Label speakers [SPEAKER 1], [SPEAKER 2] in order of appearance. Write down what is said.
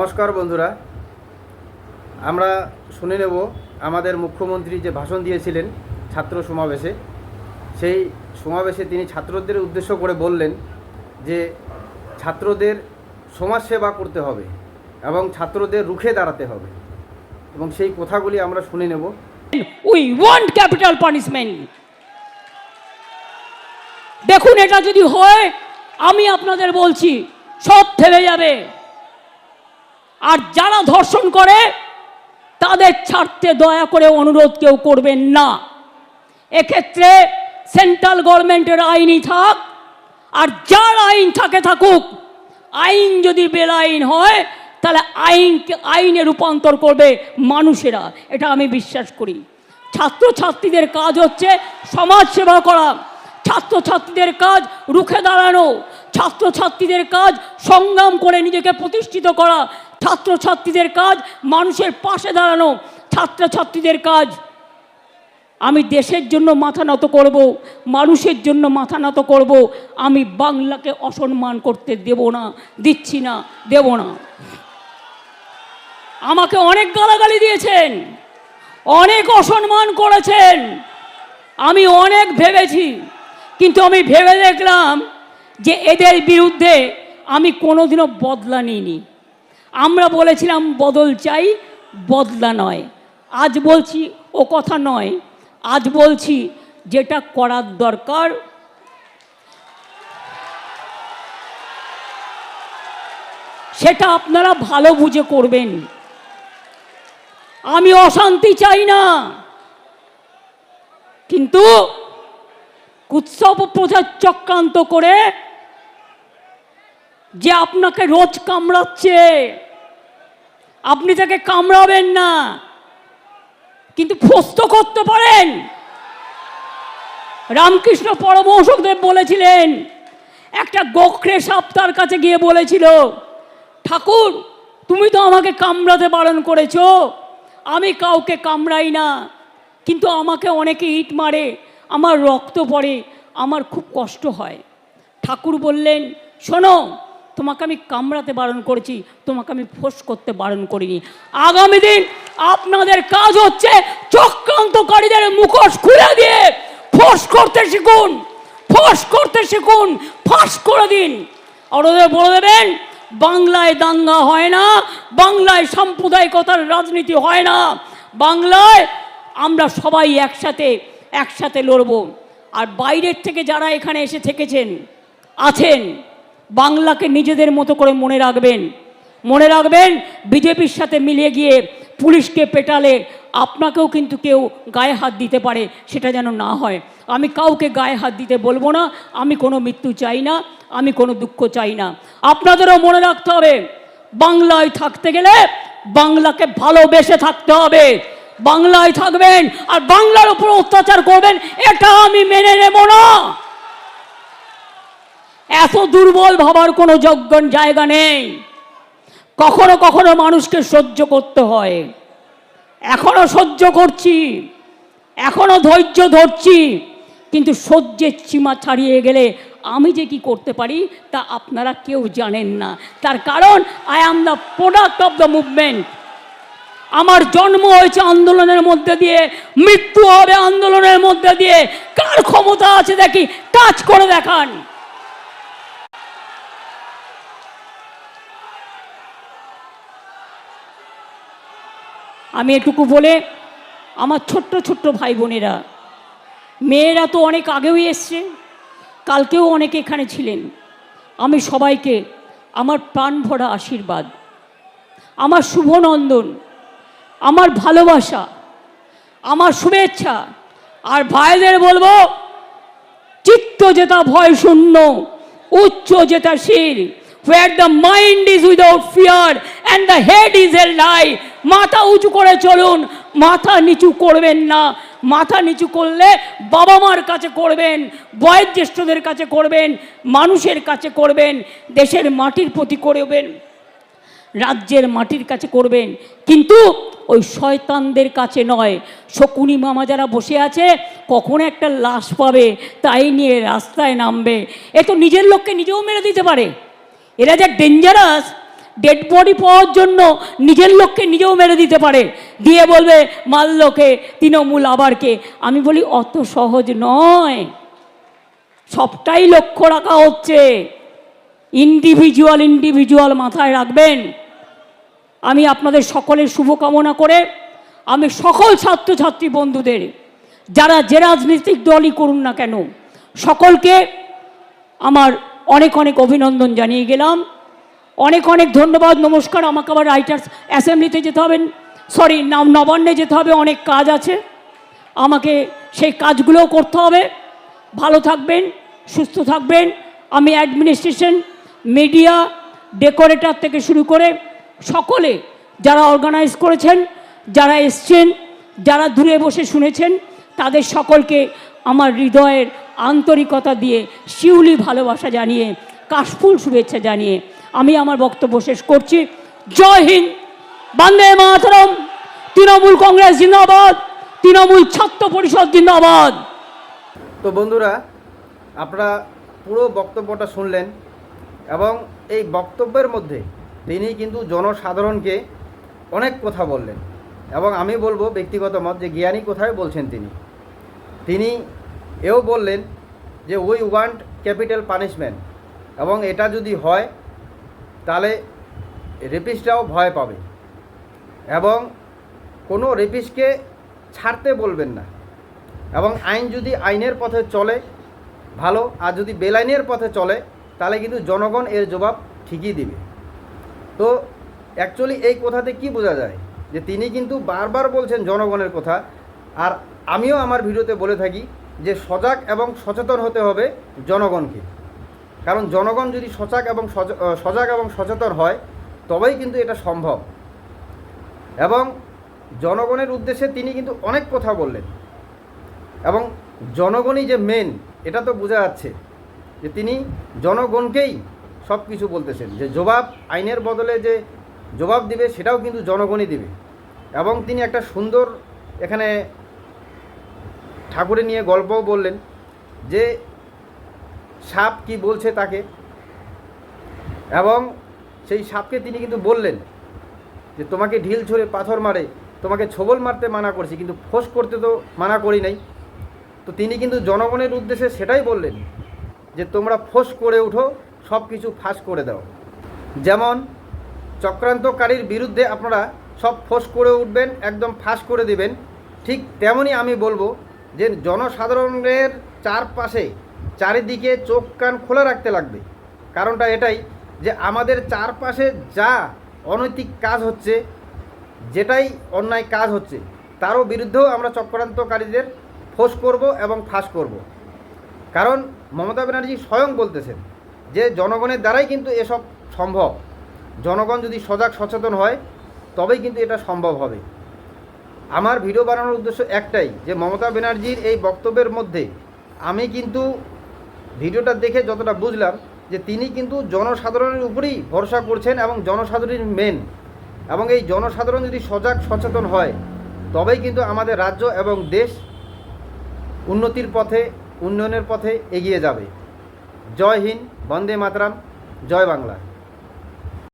[SPEAKER 1] নমস্কার বন্ধুরা। আমরা শুনে নেব আমাদের মুখ্যমন্ত্রী যে ভাষণ দিয়েছিলেন ছাত্র সমাবেশে। সেই সমাবেশে তিনি ছাত্রদের উদ্দেশ্য করে বললেন যে ছাত্রদের সমাজসেবা করতে হবে এবং ছাত্রদের রুখে দাঁড়াতে হবে। এবং সেই কথাগুলি আমরা শুনে নেব।
[SPEAKER 2] উই ওয়ান্ট ক্যাপিটাল পানিশমেন্ট দেখুন, এটা যদি হয়, আমি আপনাদের বলছি, সব থেমে যাবে। আর যারা ধর্ষণ করে, তাদের ছাড়তে দয়া করে অনুরোধ কেউ করবেন না। এক্ষেত্রে সেন্ট্রাল গভর্নমেন্টের আইনই থাক, আর যার আইন থাকে থাকুক, আইন যদি বেলাইন হয়, তাহলে আইনকে, আইনে রূপান্তর করবে মানুষেরা। এটা আমি বিশ্বাস করি। ছাত্রছাত্রীদের কাজ হচ্ছে সমাজ সেবা করা। ছাত্রছাত্রীদের কাজ রুখে দাঁড়ানো। ছাত্রছাত্রীদের কাজ সংগ্রাম করে নিজেকে প্রতিষ্ঠিত করা। ছাত্রছাত্রীদের কাজ, মানুষের পাশে দাঁড়ানো ছাত্রছাত্রীদের কাজ। আমি দেশের জন্য মাথা নত করব, মানুষের জন্য মাথা নত করব, আমি বাংলাকে অসম্মান করতে দেব না, দিচ্ছি না, দেব না। আমাকে অনেক গালাগালি দিয়েছেন, অনেক অসম্মান করেছেন, আমি অনেক ভেবেছি, কিন্তু আমি ভেবে দেখলাম যে এদের বিরুদ্ধে আমি কোনোদিনও বদলা নিইনি। আমরা বলেছিলাম বদল চাই, বদলা নয়। আজ বলছি ও কথা নয়। আজ বলছি যেটা করার দরকার। সেটা আপনারা ভালো বুঝে করবেন। আমি অশান্তি চাই না। কিন্তু উৎসব প্রচার চক্রান্ত করে যে আপনাকে রোজ কামড়াচ্ছে। আপনি তাকে কামড়াবেন না। কিন্তু ফস্ত করতে পারেন। রামকৃষ্ণ পরমহংসদেব বলেছিলেন, একটা গোখরে সাপ তার কাছে গিয়ে বলেছিল, ঠাকুর, তুমি তো আমাকে কামড়াতে বারণ করেছ। আমি কাউকে কামড়াই না, কিন্তু আমাকে অনেকে ইট মারে, আমার রক্ত পড়ে, আমার খুব কষ্ট হয়। ঠাকুর বললেন, শোনো তোমাকে আমি কামড়াতে বারণ করেছি, তোমাকে আমি ফোঁস করতে বারণ করিনি। আগামী দিন আপনাদের কাজ হচ্ছে চক্রান্তকারীদের মুখোশ খুলে দিয়ে ফোঁস করতে শিখুন, ফোঁস করতে শিখুন, ফাঁস করে দিন। আর ওদের বলে দেবেন, বাংলায় দাঙ্গা হয় না, বাংলায় সাম্প্রদায়িকতার রাজনীতি হয় না, বাংলায় আমরা সবাই একসাথে একসাথে লড়ব। আর বাইরের থেকে যারা এখানে এসে থেকেছেন, আছেন বাংলাকে নিজেদের মতো করে মনে রাখবেন। মনে রাখবেন, বিজেপির সাথে মিলিয়ে গিয়ে পুলিশকে পেটালে আপনাকেও কিন্তু কেউ গায়ে হাত দিতে পারে, সেটা যেন না হয়। আমি কাউকে গায়ে হাত দিতে বলব না, আমি কোনো মৃত্যু চাই না, আমি কোনো দুঃখ চাই না। আপনাদেরও মনে রাখতে হবে, বাংলায় থাকতে গেলে বাংলাকে ভালোবেসে থাকতে হবে। বাংলায় থাকবেন আর বাংলার উপর অত্যাচার করবেন, এটা আমি মেনে নেব না। এত দুর্বল ভাবার কোনো যোগ্য জায়গা নেই। কখনো কখনো মানুষকে সহ্য করতে হয়। এখনও সহ্য করছি, এখনও ধৈর্য ধরছি, কিন্তু সহ্যের সীমা ছাড়িয়ে গেলে আমি যে কি করতে পারি তা আপনারা কেউ জানেন না। তার কারণ I am the product of the movement আমার জন্ম হয়েছে আন্দোলনের মধ্যে দিয়ে, মৃত্যু হবে আন্দোলনের মধ্যে দিয়ে। কার ক্ষমতা আছে দেখি? টাচ করে দেখান। আমি এটুকু বলে আমার ছোট্ট ছোট্ট ভাই বোনেরা, মেয়েরা তো অনেক আগেও এসছে, কালকেও অনেকে এখানে ছিলেন। আমি সবাইকে আমার প্রাণ ভরা আশীর্বাদ, আমার শুভনন্দন আমার ভালোবাসা, আমার শুভেচ্ছা। আর ভাইদের বলব, চিত্ত যেটা ভয় শূন্য, উচ্চ যেটা শির where the mind is without fear and the head is held high. মাথা উঁচু করে চলুন, মাথা নিচু করবেন না। মাথা নিচু করলে বাবা মার কাছে করবেন, বয়োজ্যেষ্ঠদের কাছে করবেন, মানুষের কাছে করবেন, দেশের মাটির প্রতি করবেন, রাজ্যের মাটির কাছে করবেন। কিন্তু ওই শয়তানদের কাছে নয়। শকুনি মামা যারা বসে আছে, কখন একটা লাশ পাবে, তাই নিয়ে রাস্তায় নামবে। এ তো নিজের লোককে নিজেও মেরে দিতে পারে। এরা যা ডেঞ্জারাস ডেড বডি পাওয়ার জন্য নিজের লোককে নিজেও মেরে দিতে পারে। দিয়ে বলবে মাল্যকে তৃণমূল আবারকে আমি বলি, অত সহজ নয়। সবটাই লক্ষ্য রাখা হচ্ছে। ইন্ডিভিজুয়াল ইন্ডিভিজুয়াল মাথায় রাখবেন। আমি আপনাদের সকলের শুভকামনা করে আমি সকল ছাত্রছাত্রী বন্ধুদের, যারা যে রাজনৈতিক দলই করুন না কেন, সকলকে আমার অনেক অনেক অভিনন্দন জানিয়ে গেলাম। অনেক অনেক ধন্যবাদ, নমস্কার। আমাকে আবার রাইটার্স অ্যাসেম্বলিতে যেতে হবে। সরি নাম নবান্নে যেতে হবে, অনেক কাজ আছে। আমাকে সেই কাজগুলোও করতে হবে। ভালো থাকবেন, সুস্থ থাকবেন। আমি অ্যাডমিনিস্ট্রেশন মিডিয়া ডেকোরেটর থেকে শুরু করে সকলে যারা অর্গানাইজ করেছেন, যারা এসছেন, যারা দূরে বসে শুনেছেন, তাদের সকলকে আমার হৃদয়ের আন্তরিকতা দিয়ে শিউলি ভালোবাসা জানিয়ে, কাশফুল শুভেচ্ছা জানিয়ে আমি আমার বক্তব্য শেষ করছি। জয় হিন্দ, বন্দে মাতরম, তৃণমূল কংগ্রেস জিন্দাবাদ, তৃণমূল ছাত্র পরিষদ জিন্দাবাদ।
[SPEAKER 1] তো বন্ধুরা, আপনারা পুরো বক্তব্যটা শুনলেন এবং এই বক্তব্যের মধ্যে তিনি কিন্তু জনসাধারণকে অনেক কথা বললেন এবং আমি বলব ব্যক্তিগত মত যে জ্ঞানী কোথায় বলছেন তিনি? তিনি এও বললেন যে উই ওয়ান্ট ক্যাপিটাল পানিশমেন্ট এবং এটা যদি হয়, তাহলে রেপিস্টরাও ভয় পাবে এবং কোনো রেপিস্টকে ছাড়তে বলবেন না এবং আইন যদি আইনের পথে চলে, ভালো, আর যদি বেলাইনের পথে চলে, তাহলে কিন্তু জনগণ এর জবাব ঠিকই দিবে। তো অ্যাকচুয়ালি এই কথাতে কি বোঝা যায়? যে তিনি কিন্তু বারবার বলছেন জনগণের কথা, আর আমিও আমার ভিডিওতে বলে থাকি যে সজাগ এবং সচেতন হতে হবে জনগণকে। কারণ জনগণ যদি সজাগ এবং সজ- সজাগ এবং সচেতন হয়, তবেই কিন্তু এটা সম্ভব। এবং জনগণের উদ্দেশ্যে তিনি কিন্তু অনেক কথা বললেন। এবং জনগণই যে মেন এটা তো বোঝা যাচ্ছে যে তিনি জনগণকেই সব কিছু বলতেছেন যে জবাব, আইনের বদলে যে জবাব দিবে, সেটাও কিন্তু জনগণই দিবে। এবং তিনি একটা সুন্দর এখানে ঠাকুরে নিয়ে গল্পও বললেন যে সাপ কি বলছে তাকে। এবং সেই সাপকে তিনি কিন্তু বললেন যে তোমাকে ঢিল ছড়ে পাথর মারে, তোমাকে ছবল মারতে মানা করছি, কিন্তু ফোঁস করতে তো মানা করি নাই। তো তিনি কিন্তু জনগণের উদ্দেশ্যে সেটাই বললেন যে তোমরা ফোঁস করে উঠো, সব কিছু ফাঁস করে দাও। যেমন চক্রান্তকারীর বিরুদ্ধে আপনারা সব ফোঁস করে উঠবেন, একদম ফাঁস করে দিবেন, ঠিক তেমনই আমি বলব যে জনসাধারণের চারপাশে চারিদিকে চোখ কান খোলা রাখতে লাগবে। কারণটা এটাই যে আমাদের চারপাশে যা অনৈতিক কাজ হচ্ছে, যেটাই অন্যায় কাজ হচ্ছে, তারও বিরুদ্ধেও আমরা চক্রান্তকারীদের ফোঁস করব এবং ফাঁস করব। কারণ মমতা ব্যানার্জি স্বয়ং বলতেছেন যে জনগণের দ্বারাই কিন্তু এসব সম্ভব। জনগণ যদি সজাগ সচেতন হয়, তবেই কিন্তু এটা সম্ভব হবে। আমার ভিডিও বানানোর উদ্দেশ্য একটাই, যে মমতা ব্যানার্জির এই বক্তব্যের মধ্যে আমি কিন্তু ভিডিওটা দেখে যতটা বুঝলাম যে তিনি কিন্তু জনসাধারণের উপরেই ভরসা করছেন এবং জনসাধারণের মেন এবং এই জনসাধারণ যদি সজাগ, সচেতন হয়, তবেই কিন্তু আমাদের রাজ্য এবং দেশ উন্নতির পথে, উন্নয়নের পথে এগিয়ে যাবে। জয় হিন্দ, বন্দে মাতরাম, জয় বাংলা।